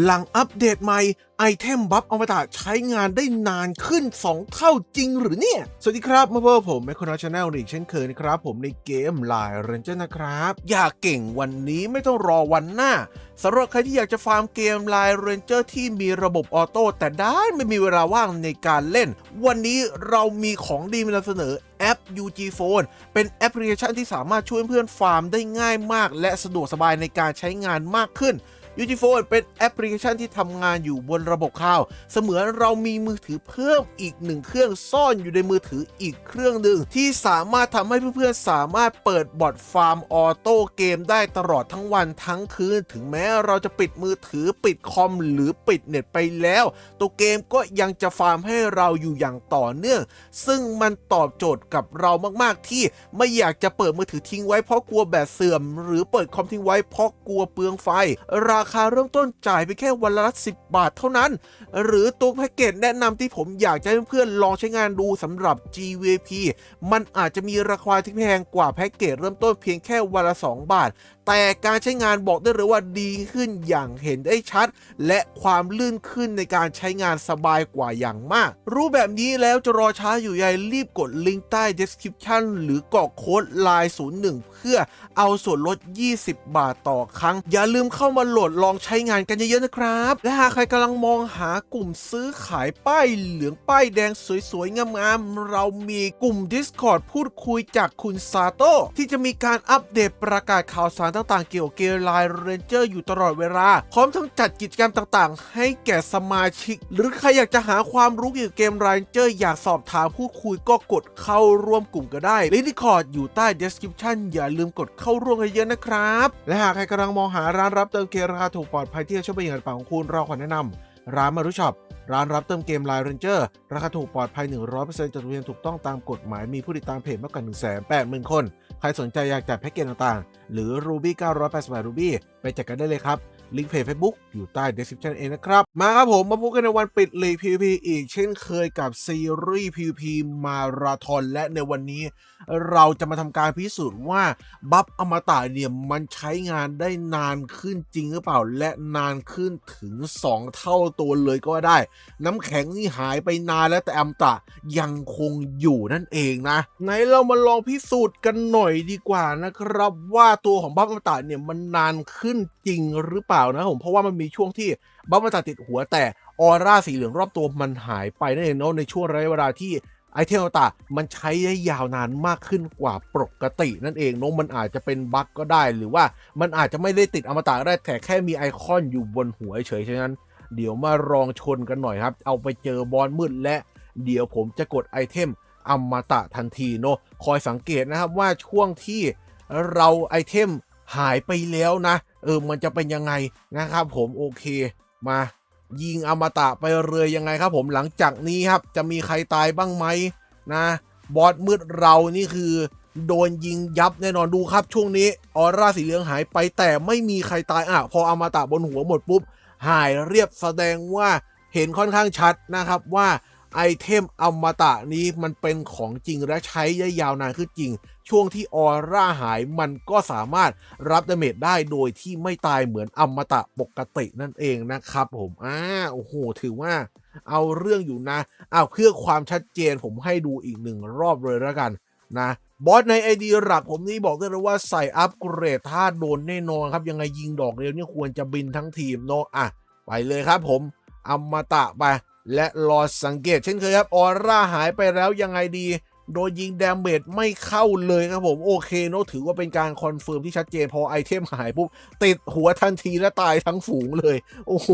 หลังอัปเดตใหม่ไอเทมบัฟอมตะใช้งานได้นานขึ้น 2 เท่าจริงหรือเนี่ย สวัสดีครับมาพบกับผมแมคโครชาแนลอีกเช่นเคยนะครับ ผมในเกมไลน์เรนเจอร์นะครับ อยากเก่งวันนี้ไม่ต้องรอวันหน้าสำหรับใครที่อยากจะฟาร์มเกมไลน์เรนเจอร์ที่มีระบบออโต้แต่ด้านไม่มีเวลาว่างในการเล่น วันนี้เรามีของดีมานำเสนอแอป UG Phone เป็นแอปพลิเคชันที่สามารถช่วยเพื่อนฟาร์มได้ง่ายมาก และสะดวกสบายในการใช้งานมากขึ้น u g p h o n e เป็นแอปพลิเคชันที่ทำงานอยู่บนระบบคลาว เสมือนเรามีมือถือเพิ่มอีกหนึ่งเครื่องซ่อนอยู่ในมือถืออีกเครื่องหนึ่งที่สามารถทำให้เพื่อนๆสามารถเปิดบอทฟาร์มออโต้เกมได้ตลอดทั้งวันทั้งคืน ถึงแม้เราจะปิดมือถือปิดคอมหรือปิดเน็ตไปแล้ว ตัวเกมก็ยังจะฟาร์มให้เราอยู่อย่างต่อเนื่อง ซึ่งมันตอบโจทย์กับเรามากๆที่ไม่อยากจะเปิดมือถือทิ้งไว้เพราะกลัวแบตเสื่อม หรือเปิดคอมทิ้งไว้เพราะกลัวเปลืองไฟเราราคาเริ่มต้นจ่ายไปแค่วันละ10บาทเท่านั้น หรือตัวแพ็กเกจแนะนำที่ผมอยากจะให้เพื่อนๆลองใช้งานดูสำหรับ GVP มันอาจจะมีราคาที่แพงกว่าแพ็กเกจเริ่มต้นเพียงแค่วันละ 2 บาท แต่การใช้งานบอกได้เลยว่าดีขึ้นอย่างเห็นได้ชัด และความลื่นขึ้นในการใช้งานสบายกว่าอย่างมาก รู้แบบนี้แล้วจะรอช้าอยู่ใหญ่รีบกดลิงก์ใต้ description หรือกรอกโค้ด line 01 เพื่อเอาส่วนลด 20 บาทต่อครั้ง อย่าลืมเข้ามาโหลดลองใช้งานกันเยอะๆนะครับ และหากใครกำลังมองหากลุ่มซื้อขายป้ายเหลืองป้ายแดงสวยๆงามๆเรามีกลุ่ม Discord พูดคุยจากคุณซาโต้ที่จะมีการอัปเดตประกาศข่าวสารต่างๆ เกี่ยวกับเกมไลน์เรนเจอร์อยู่ตลอดเวลา พร้อมทั้งจัดกิจกรรมต่างๆ ให้แก่สมาชิก หรือใครอยากจะหาความรู้เกี่ยวกับเกมไลน์เรนเจอร์อยากสอบถามพูดคุยก็กดเข้าร่วมกลุ่มก็ได้ลิงก์ Discord อยู่ใต้ description อย่าลืมกดเข้าร่วมกันเยอะนะครับ และหากใครกำลังมองหาร้านรับเติมเกมราคาถูกปลอดภัยที่จะช่วยประหยัดกระเป๋าของคุณเราขอแนะนำร้านมารุช็อปร้านรับเติมเกมไลน์เรนเจอร์ราคาถูกปลอดภัย 100%จดทะเบียนถูกต้องตามกฎหมายมีผู้ติดตามเพจมากกว่า 180,000 คน ใครสนใจอยากจัดแพ็กเกจต่างๆ หรือ Ruby 988 Ruby ไปจัดกันได้เลยครับ ลิงก์เพจ Facebook อยู่ใต้ description เองนะครับ มาครับผมมาพบกันในวันปิดลีก PVP อีกเช่นเคยกับซีรีส์ PVP มาราธอนและในวันนี้ เราจะมาทำการพิสูจน์ว่า บัฟอมตะเนี่ยมันใช้งานได้นานขึ้นจริงหรือเปล่า และนานขึ้นถึง 2 เท่าตัวเลยก็ได้ น้ำแข็งนี่หายไปนานแล้วแต่อมตะยังคงอยู่นั่นเองนะ ไหนเรามาลองพิสูจน์กันหน่อยดีกว่านะครับ ว่าตัวของบัฟอมตะเนี่ยมันนานขึ้นจริงหรือเปล่านะผมเพราะว่ามันมีช่วงที่บัฟอมตะติดหัวแต่ออร่าสีเหลืองรอบตัวมันหายไปนั่นเองเนาะในช่วงระยะเวลาที่ไอเทมอมตะมันใช้ได้ยาวนานมากขึ้นกว่าปกตินั่นเองเนอะมันอาจจะเป็นบั๊กก็ได้ หรือว่ามันอาจจะไม่ได้ติดอมตะได้แต่แค่มีไอคอนอยู่บนหัวเฉยฉะนั้น เดี๋ยวมาลองชนกันหน่อยครับ เอาไปเจอบอลมืดและ เดี๋ยวผมจะกดไอเทมอมตะทันทีเนอะคอยสังเกตนะครับว่าช่วงที่เราไอเทม หายไปแล้วนะ เออมันจะเป็นยังไงนะครับผมโอเคมายิงอมตะไปเรือยังไงครับ ผมหลังจากนี้ครับจะมีใครตายบ้างไหมนะ บอสมืดเรานี่คือ โดนยิงยับแน่นอนดูครับช่วงนี้ออร่าสีเหลืองหายไปแต่ไม่มีใครตายอะพออมตะบนหัวหมดปุ๊บหายเรียบแสดงว่าเห็นค่อนข้างชัดนะครับว่า ไอเทมอมตะนี้มันเป็นของจริงและใช้ได้ยาวนานขึ้นจริง ช่วงที่ออร่าหายมันก็สามารถรับดาเมจได้โดยที่ไม่ตายเหมือนอมตะปกตินั่นเองนะครับผมอ่าโอ้โห ถือว่าเอาเรื่องอยู่นะเอาเพื่อความชัดเจนผมให้ดูอีกหนึ่งรอบเลยล้วกันนะบอสในไอดีหลักผมนี่บอกได้เลยว่าใส่อัปเกรดถ้าโดนแน่นอนครับ ยังไงยิงดอกเดียวนี่ควรจะบินทั้งทีมเนาะอะ ไปเลยครับผมอมตะไป และรอสังเกตเช่นเคยครับออร่าหายไปแล้วยังไงดี โดนยิงดาเมจไม่เข้าเลยครับผมโอเคเนอะถือว่าเป็นการคอนเฟิร์มที่ชัดเจนพอไอเทมหายปุ๊บติดหัวทันทีและตายทั้งฝูงเลย โอ้โห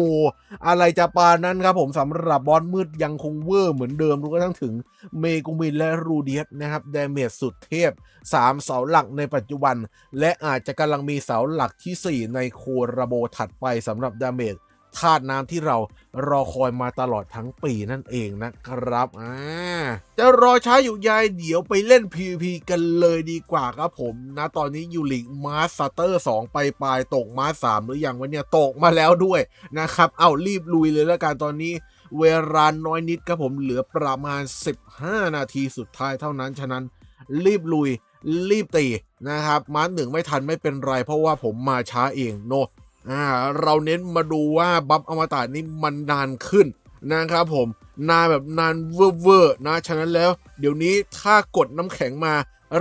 อะไรจะปานนั้นครับผมสำหรับบอสมืดยังคงเวอร์เหมือนเดิมรู้กระทั่งถึงเมกุมินและรูเดียสนะครับดาเมจสุดเทพ 3 เสาหลักในปัจจุบัน และอาจจะกำลังมีเสาหลักทีสี่4 ในโคราโบถัดไปสำหรับดาเมจ ธาตุน้ำที่เรารอคอยมาตลอดทั้งปีนั่นเองนะครับอ่าจะรอช้าอยู่ยายเดี๋ยวไปเล่น PVP กันเลยดีกว่าครับผมนะตอนนี้อยู่ลิงมาสเตอร์ 2 ไปปลายตกมาสามหรือยังวะเนี่ยตกมาแล้วด้วยนะครับเอารีบลุยเลยแล้วกันตอนนี้เวลาน้อยนิดครับผมเหลือประมาณ 15 นาทีสุดท้ายเท่านั้น ฉะนั้นรีบลุยรีบตีนะครับมาร์หนึ่งไม่ทันไม่เป็นไรเพราะว่าผมมาช้าเองโน อ่าเราเน้นมาดูว่าบัฟอมตะนี้มันนานขึ้นนะครับผมนานแบบนานเวอร์เวอร์นะฉะนั้นแล้ว เดี๋ยวนี้ถ้ากดน้ำแข็งมา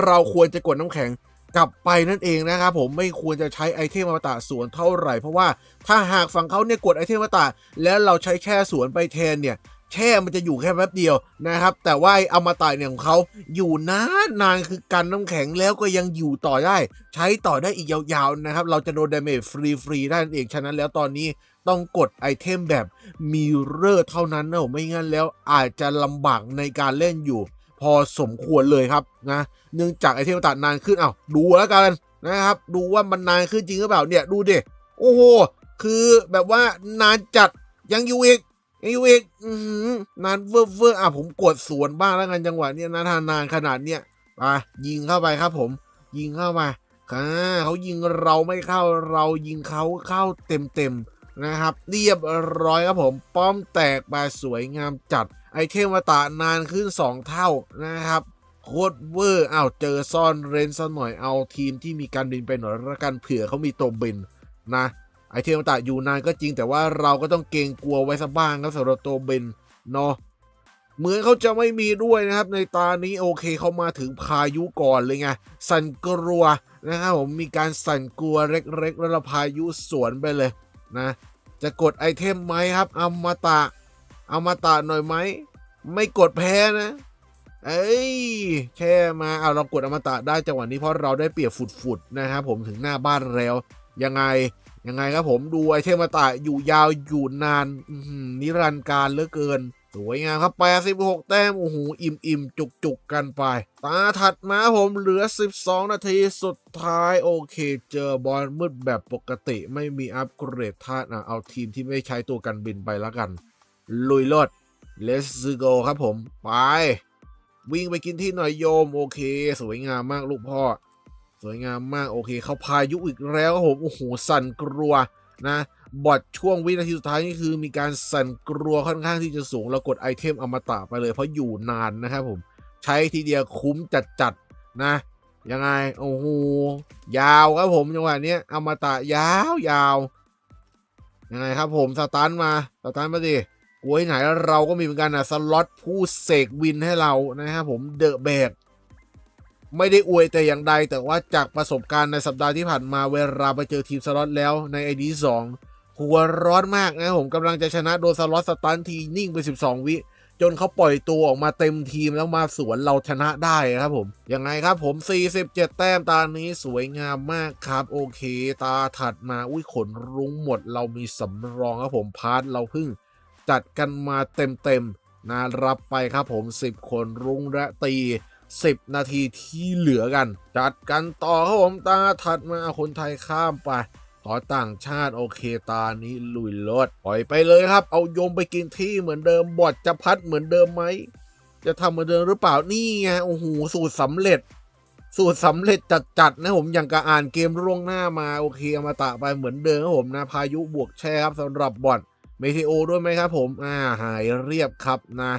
เราควรจะกดน้ำแข็งกลับไปนั่นเองนะครับผมไม่ควรจะใช้ไอเทมอมตะสวนเท่าไหร่เพราะว่าถ้าหากฝั่งเขาเนี่ยกดไอเทมอมตะแล้วเราใช้แค่สวนไปแทนเนี่ย แช่มันจะอยู่แค่แป๊บเดียวนะครับ แต่ว่าไอ้อมตะเนี่ยของเขาอยู่นานนานคือกันน้ำแข็งแล้วก็ยังอยู่ต่อได้ ใช้ต่อได้อีกยาวๆนะครับ เราจะโดนดาเมจฟรีๆได้นั่นเองฉะนั้นแล้วตอนนี้ต้องกดไอเทมแบบมีเรอร์เท่านั้นนะไม่งั้นแล้วอาจจะลำบากในการเล่นอยู่ พอสมควรเลยครับนะเนื่องจากไอเทมตัดนานขึ้นเอ้าดูแล้วกันนะครับ ดูว่ามันนานขึ้นจริงหรือเปล่าเนี่ยดูดิโอ้โหคือแบบว่านานจัดยังอยู่อีก ยังอยู่อีกนานเวอร์เวอร์อะผมกดสวนบ้างแล้วกันจังหวะเนี้ยนะทานนานขนาดเนี้ยไปยิงเข้าไปครับผม ยิงเข้ามาอ่าเขายิงเราไม่เข้าเรายิงเขาเข้าเต็มเต็มนะครับ เรียบร้อยครับผม ป้อมแตกไปสวยงามจัด ไอเทมวตานานขึ้น 2 เท่านะครับโคตรเวอร์อ้าวเจอซ่อนเรนซะหน่อยเอาทีมที่มีการบินไปหน่อยละกันเผื่อเขามีตัวบินนะ เทมตะอยู่นานก็จริงแต่ว่าเราก็ต้องเกรงกลัวไว้สักบ้างครับสำหรับตัวเบนเนาะเหมือนเขาจะไม่มีด้วยนะครับ ในตานี้โอเคเขามาถึงพายุก่อนเลยไงสั่นกลัวนะครับผมมีการสั่นกลัวเล็กๆแล้วเราพายุสวนไปเลยนะ จะกดไอเทมไหมครับอมตะอมตะหน่อยไหมไม่กดแพ้นะ เอ้ยแค่มาเอาเรากดอมตะได้จังหวะนี้เพราะเราได้เปรียบฝุดๆนะครับผมถึงหน้าบ้านแล้วยังไง ยังไงครับผมดูไอเทมมาตะอยู่ยาวอยู่นานนิรันดร์การเหลือเกิน สวยงามครับ 86 แต้ม โอ้โห อิ่มอิ่มจุกจุกกันไป ตาถัดมาผมเหลือ 12 นาทีสุดท้าย โอเค เจอบอลมืดแบบปกติไม่มีอัปเกรดธาตุอะเอาทีมที่ไม่ใช้ตัวกันบินไปแล้วกัน ลุยรถ Let's go ครับผม ไป วิ่งไปกินที่หน่อยโยม โอเค สวยงามมากลูกพ่อ วยงามมาก โอเค เขาพายุอีกแล้วครับผมโอ้โหสั่นกลัวนะบอทช่วงวินาทีสุดท้ายนี่คือมีการสั่นกลัวค่อนข้างที่จะสูงเรากดไอเทมอมตะไปเลยเพราะอยู่นานนะครับผม ใช้ทีเดียวคุ้มจัดๆนะ ยังไง โอ้โห ยาวครับผมจังหวะนี้อมตะยาวยาวยังไงครับผมสตาร์ทมาสตาร์ทมาดิกลัวที่ไหนเราก็มีเหมือนกันนะสล็อตผู้เสกวินให้เรานะครับผมเดอะแบก ไม่ได้อวยแต่อย่างใด แต่ว่าจากประสบการณ์ในสัปดาห์ที่ผ่านมาเวลาไปเจอทีมสล็อตแล้วในไอดีสองหัวร้อนมากนะผมกำลังจะชนะโดนสล็อตสตันทีนิ่งไป 12 วิ จนเขาปล่อยตัวออกมาเต็มทีมแล้วมาสวนเราชนะได้ครับผม ยังไงครับผม 47 แต้มตานี้สวยงามมากครับ โอเค ตาถัดมาอุ้ยขนรุ้งหมด เรามีสำรองครับผมพาร์ทเราเพิ่งจัดกันมาเต็มๆนะรับไปครับผม 10 คนรุ้งและตี 10 นาทีที่เหลือกัน จัดกันต่อครับผมตาถัดมาคนไทยข้ามไปขอต่างชาติโอเคตานี้ลุยรถปล่อยไปเลยครับ เอาโยมไปกินที่เหมือนเดิมบอดจะพัดเหมือนเดิมไหม จะทำเหมือนเดิมหรือเปล่านี่ไงโอ้โหสูตรสำเร็จ สูตรสำเร็จจัดๆนะผมอย่างกะอ่านเกมล่วงหน้ามาโอเคอมาตะไปเหมือนเดิมครับผมนะพายุบวกแช่ครับสำหรับบอดเมเทโอด้วยไหมครับผม อ่าหายเรียบครับนะ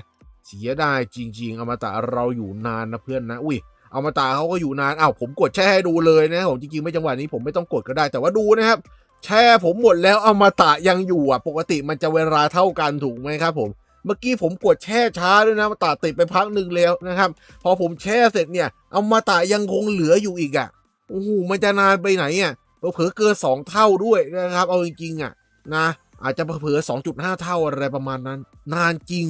เสียดายจริง ๆอมตะเราอยู่นานนะเพื่อนนะอุ้ยอมตะเขาก็อยู่นานอ้าวผมกดแช่ให้ดูเลยนะผมจริงๆไม่จังหวะนี้ผมไม่ต้องกดก็ได้แต่ว่าดูนะครับแช่ผมหมดแล้วอมตะยังอยู่อะ ปกติมันจะเวลาเท่ากันถูกไหมครับผมเมื่อกี้ผมกดแช่ช้าด้วยนะอมตะติดไปพักหนึ่งแล้วนะครับ พอผมแช่เสร็จเนี่ยอมตะยังคงเหลืออยู่อีกอะโอ้โหมันจะนานไปไหนอะเผลอเกินสองเท่าด้วยนะครับ เอาจริงๆอะนะอาจจะเผลอ2.5 เท่าอะไรประมาณนั้น นานจริง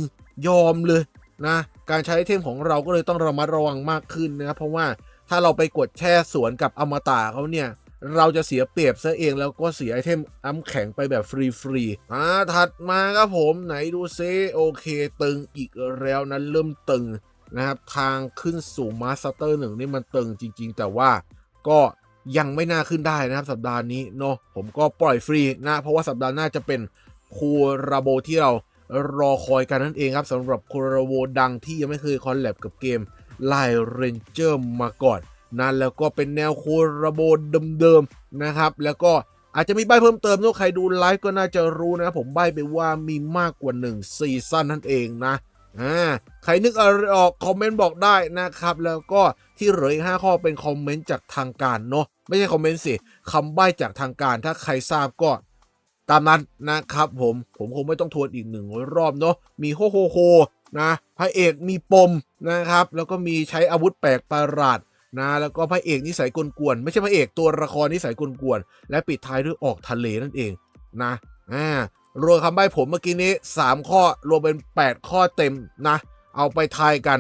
ยอมเลยนะ การใช้ไอเทมของเราก็เลยต้องระมัดระวังมากขึ้นนะครับเพราะว่าถ้าเราไปกดแช่สวนกับอมตะเขาเนี่ย เราจะเสียเปรียบซะเองแล้วก็เสียไอเทมอ้ำแข็งไปแบบฟรีๆอ่าถัดมาครับผมไหนดูซิโอเค ตึงอีกแล้วนั้นเริ่มตึงนะครับ ทางขึ้นสู่มาสเตอร์หนึ่งนี่มันตึงจริง ๆ แต่ว่าก็ยังไม่น่าขึ้นได้นะครับสัปดาห์นี้เนาะผมก็ปล่อยฟรีนะ เพราะว่าสัปดาห์หน้าจะเป็นคูราโบที่เรา รอคอยกันนั่นเองครับสำหรับโคูรโบดังที่ยังไม่เคยคอลแลบกับเกมไลเรนเจอร์มาก่อนนะแล้วก็เป็นแนวโคูรโบเดิมๆนะครับ แล้วก็อาจจะมีใบเพิ่มเติมถ้าใครดูไลฟ์ก็น่าจะรู้นะ ผมใบไปว่ามีมากกว่า1ซีซั่นนั่นเองนะอ่าใครนึกอะไรออกคอมเมนต์บอกได้นะครับ แล้วก็ที่เหลืออีก5ข้อเป็นคอมเมนต์จากทางการเนาะไม่ใช่คอมเมนต์สิคำใบ้จากทางการถ้าใครทราบก็ ตามนั้นนะครับผมผมคงไม่ต้องทวนอีกหนึ่งรอบเนาะมีโฮโฮโฮนะพระเอกมีปมนะครับ แล้วก็มีใช้อาวุธแปลกประหลาดนะแล้วก็พระเอกนิสัยกวนๆไม่ใช่พระเอกตัวละครนิสัยกวนๆและปิดท้ายด้วยออกทะเลนั่นเองนะอ่ารวมคำใบ้ผมเมื่อกี้นี้ 3 ข้อรวมเป็น 8 ข้อเต็มนะ เอาไปทายกัน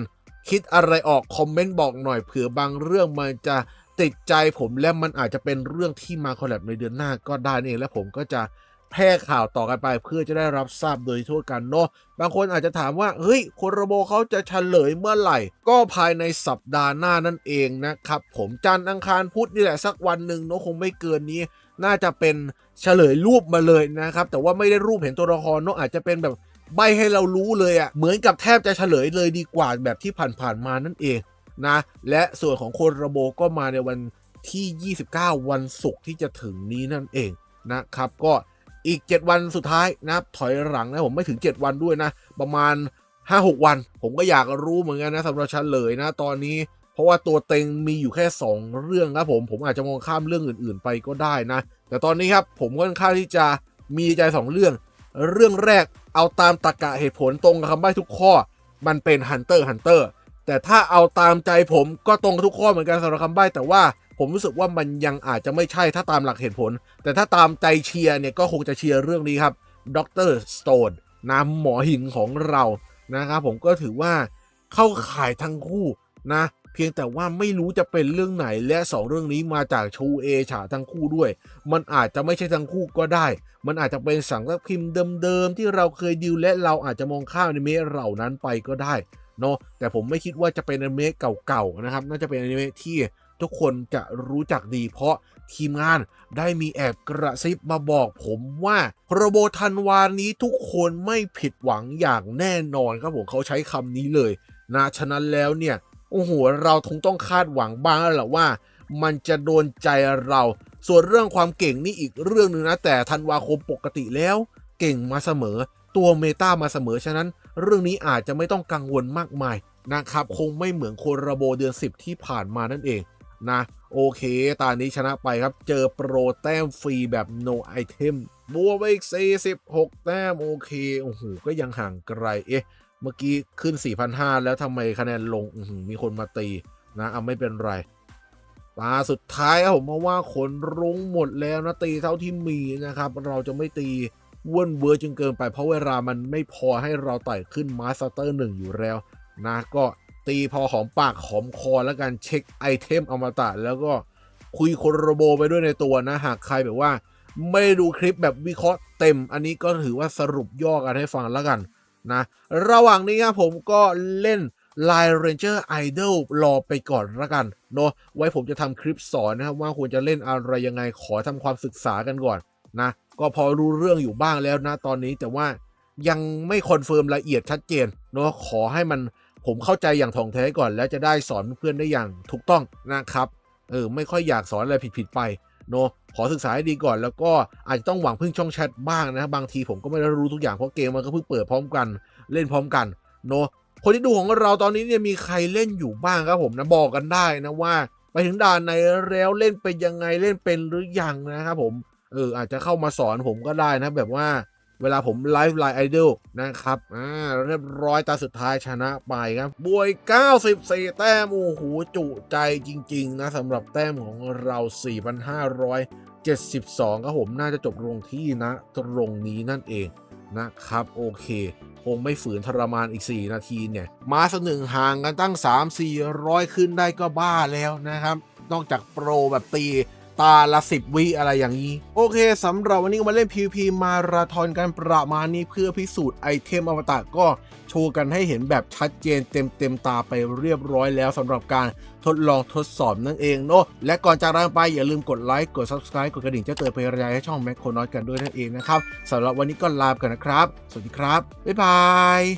คิดอะไรออกคอมเมนต์บอกหน่อยเผื่อบางเรื่องมันจะติดใจผมและมันอาจจะเป็นเรื่องที่มาคอลแลบในเดือนหน้าก็ได้นี่เองและผมก็จะ แพร่ข่าวต่อกันไปเพื่อจะได้รับทราบโดยทั่วกันเนาะบางคนอาจจะถามว่าเฮ้ยโคโรโบเขาจะเฉลยเมื่อไหร่ ก็ภายในสัปดาห์หน้านั่นเองนะครับ ผมจันทร์อังคารพุธนี่แหละสักวันหนึ่งเนาะคงไม่เกินนี้ น่าจะเป็นเฉลยรูปมาเลยนะครับ แต่ว่าไม่ได้รูปเห็นตัวละครเนาะอาจจะเป็นแบบใบให้เรารู้เลยอะ่ะเหมือนกับแทบจะเฉลยเลยดีกว่าแบบที่ผ่านๆมานั่นเองนะ และส่วนของโคนระโบก็มาในวันที่ 29 วันศุกร์ที่จะถึงนี้นั่นเองนะครับ ก็ อีก 7 วันสุดท้ายนะครับถอยหลังนะผมไม่ถึง 7 วันด้วยนะ ประมาณ 5-6 วัน ผมก็อยากรู้เหมือนกันนะสำหรับฉันเลยนะตอนนี้เพราะว่าตัวเต็งมีอยู่แค่ 2 เรื่องครับผม ผมอาจจะมองข้ามเรื่องอื่น ๆ ไปก็ได้นะ แต่ตอนนี้ครับผมก็ค่อนข้างที่จะมีใจ 2 เรื่อง เรื่องแรกเอาตามตรรกะเหตุผลตรงกับคำใบ้ทุกข้อ มันเป็น Hunter Hunter แต่ถ้าเอาตามใจผมก็ตรงทุกข้อเหมือนกันสำหรับคำใบ้แต่ว่าผมรู้สึกว่ามันยังอาจจะไม่ใช่ถ้าตามหลักเหตุผล แต่ถ้าตามใจเชียร์เนี่ยก็คงจะเชียร์เรื่องนี้ครับดรสโตนน้ำหมอหินของเรานะครับผมก็ถือว่าเข้าข่ายทั้งคู่นะ เพียงแต่ว่าไม่รู้จะเป็นเรื่องไหนและ 2 เรื่องนี้มาจากชูเอฉาทั้งคู่ด้วย มันอาจจะไม่ใช่ทั้งคู่ก็ได้ มันอาจจะเป็นสังกัดพิมพ์เดิมๆที่เราเคยดิวและเราอาจจะมองข้ามอนิเมเหล่านั้นไปก็ได้ เนาะแต่ผมไม่คิดว่าจะเป็นอนิเมะเก่าๆนะครับ น่าจะเป็นอนิเมะที่ทุกคนจะรู้จักดี เพราะทีมงานได้มีแอบกระซิบมาบอกผมว่าโรโบทันวานนี้ทุกคนไม่ผิดหวังอย่างแน่นอนครับผมเขาใช้คำนี้เลยนะฉะนั้นแล้วเนี่ยโอ้โหเราคงต้องคาดหวังบ้างแล้วแหละว่า มันจะโดนใจเรา ส่วนเรื่องความเก่งนี่อีกเรื่องหนึ่งนะแต่ธันวาคมปกติแล้ว เก่งมาเสมอ ตัวเมตามาเสมอ ฉะนั้น เรื่องนี้อาจจะไม่ต้องกังวลมากมายนะครับ คงไม่เหมือนโคราโบเดือน 10 ที่ผ่านมานั่นเองนะ โอเค ตานี้ชนะไปครับ เจอโปรแต้มฟรีแบบ no item บัวไปอีก 46 แต้ม โอเค โอ้โห ก็ยังห่างไกล เอ๊ะ เมื่อกี้ขึ้น 4,500 แล้วทำไมคะแนนลงมีคนมาตีนะเอาไม่เป็นไรตาสุดท้ายผมเพราว่าขนรุ้งหมดแล้วนะตีเท่าที่มีนะครับ เราจะไม่ตี ว้นเวอร์จนเกินไป เพราะเวลามันไม่พอให้เราไต่ขึ้นมาสเตอร์หนึ่งอยู่แล้ว นะก็ตีพอหอมปากหอมคอแล้วกันเช็คไอเทมอมตะแล้วก็คุยโคโรโบไปด้วยในตัวนะ หากใครแบบว่า ไม่ได้ดูคลิปแบบวิเคราะห์เต็ม อันนี้ก็ถือว่าสรุปย่อกันให้ฟังแล้วกันนะ ระหว่างนี้ครับผมก็เล่น Line Ranger Idol รอไปก่อนละกันเนาะไว้ผมจะทำคลิปสอนนะครับว่าควรจะเล่นอะไรยังไงขอทำความศึกษากันก่อน นะ ก็พอรู้เรื่องอยู่บ้างแล้วนะตอนนี้แต่ว่ายังไม่คอนเฟิร์มละเอียดชัดเจนเนาะขอให้มันผมเข้าใจอย่างถ่องแท้ก่อน แล้วจะได้สอนเพื่อนได้อย่างถูกต้องนะครับเออไม่ค่อยอยากสอนอะไรผิดๆไปเนาะขอศึกษาให้ดีก่อนแล้วก็อาจจะต้องหวังพึ่งช่องแชทบ้างนะบางทีผมก็ไม่ได้รู้ทุกอย่างเพราะเกมมันก็เพิ่งเปิดพร้อมกันเล่นพร้อมกันเนาะคนที่ดูของเราตอนนี้เนี่ยมีใครเล่นอยู่บ้างครับผมนะบอกกันได้นะว่า ไปถึงด่านไหนแล้วเล่นเป็นยังไงเล่นเป็นหรือยังนะครับผม เอออาจจะเข้ามาสอนผมก็ได้นะ แบบว่าเวลาผมไลฟ์ไลน์ไอดอลนะครับอ่าเรียบร้อยตาสุดท้ายชนะไปครับบวย 94 แต้ม โอ้โห จุใจจริง ๆ นะสำหรับแต้มของเรา 4,572ครับผมน่าจะจบลงที่นะ ตรงนี้นั่นเองนะครับ โอเค คงไม่ฝืนทรมานอีก 4 นาทีเนี่ย มาสกหนึ่งห่างกันตั้ง 3 400 ขึ้นได้ก็บ้าแล้วนะครับ นอกจากโปรแบบตี ตาละ10วิอะไรอย่างนี้ โอเคสำหรับวันนี้มาเล่น PVP มาราธอนกันประมาณนี้เพื่อพิสูจน์ไอเทมอมตะก็โชว์กันให้เห็นแบบชัดเจนเต็มเต็มตาไปเรียบร้อยแล้วสำหรับการทดลองทดสอบนั่นเองเนาะและก่อนจากนั้นไปอย่าลืมกดไลค์กด Subscribe กดกระดิ่งแจ้งเตือนเป็นระจายให้ช่องแมคโครนอยกันด้วยนั่นเองนะครับสำหรับวันนี้ก็ลาไปกันนะครับ สวัสดีครับ บ๊ายบาย